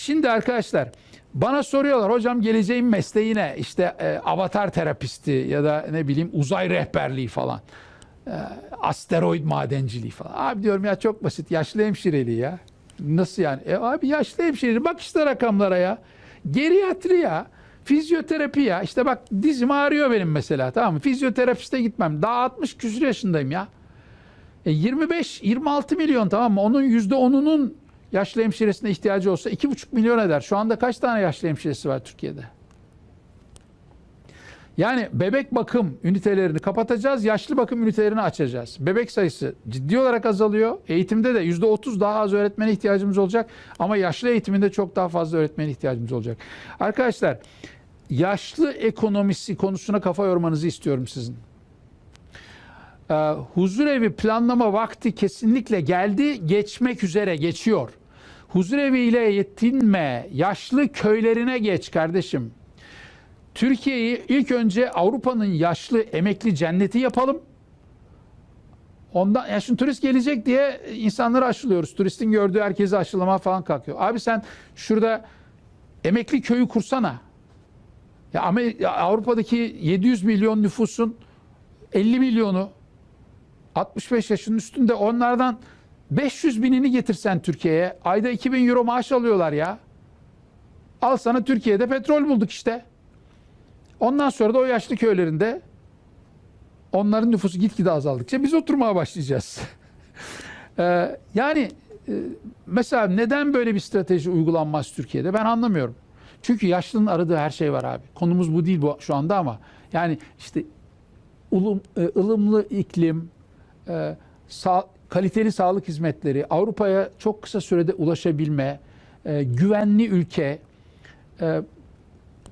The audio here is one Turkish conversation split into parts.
Şimdi arkadaşlar bana soruyorlar hocam geleceğin mesleğine işte e, avatar terapisti ya da ne bileyim uzay rehberliği falan. E, asteroid madenciliği falan. Abi diyorum ya çok basit yaşlı hemşireliği ya. Nasıl yani? E abi yaşlı hemşireliği bak işte rakamlara ya. Geriatri ya. Fizyoterapi ya. İşte bak dizim ağrıyor benim mesela tamam mı? Fizyoterapiste gitmem. Daha 60 küsur yaşındayım ya. E 25-26 milyon tamam mı? Onun %10'unun yaşlı hemşiresine ihtiyacı olsa 2,5 milyon eder. Şu anda kaç tane yaşlı hemşiresi var Türkiye'de? Yani bebek bakım ünitelerini kapatacağız, yaşlı bakım ünitelerini açacağız. Bebek sayısı ciddi olarak azalıyor. Eğitimde de %30 daha az öğretmene ihtiyacımız olacak. Ama yaşlı eğitiminde çok daha fazla öğretmene ihtiyacımız olacak. Arkadaşlar, yaşlı ekonomisi konusuna kafa yormanızı istiyorum sizin. Ee, huzurevi planlama vakti kesinlikle geldi, geçmek üzere, geçiyor. Huzurevi ile yetinme, yaşlı köylerine geç kardeşim. Türkiye'yi ilk önce Avrupa'nın yaşlı emekli cenneti yapalım. Ondan ya şimdi turist gelecek diye insanları aşılıyoruz. Turistin gördüğü herkesi aşılama falan kalkıyor. Abi sen şurada emekli köyü kursana. Ya, Avrupa'daki 700 milyon nüfusun 50 milyonu 65 yaşının üstünde onlardan 500 binini getirsen Türkiye'ye ayda 2000 euro maaş alıyorlar ya. Al sana Türkiye'de petrol bulduk işte. Ondan sonra da o yaşlı köylerinde onların nüfusu gitgide azaldıkça biz oturmaya başlayacağız. Ee, yani e, mesela neden böyle bir strateji uygulanmaz Türkiye'de ben anlamıyorum. Çünkü yaşlının aradığı her şey var abi. Konumuz bu değil bu şu anda ama yani işte ulum, e, ılımlı iklim, e, sağ- kaliteli sağlık hizmetleri, Avrupa'ya çok kısa sürede ulaşabilme, e, güvenli ülke, e,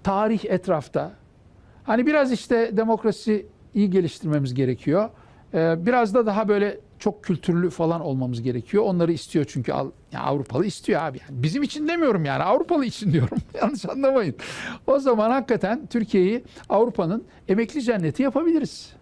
tarih etrafta. Hani biraz işte demokrasi iyi geliştirmemiz gerekiyor. Ee, biraz da daha böyle çok kültürlü falan olmamız gerekiyor. Onları istiyor çünkü Al- ya Avrupalı istiyor abi. Yani bizim için demiyorum yani Avrupalı için diyorum. Yanlış anlamayın. O zaman hakikaten Türkiye'yi Avrupa'nın emekli cenneti yapabiliriz.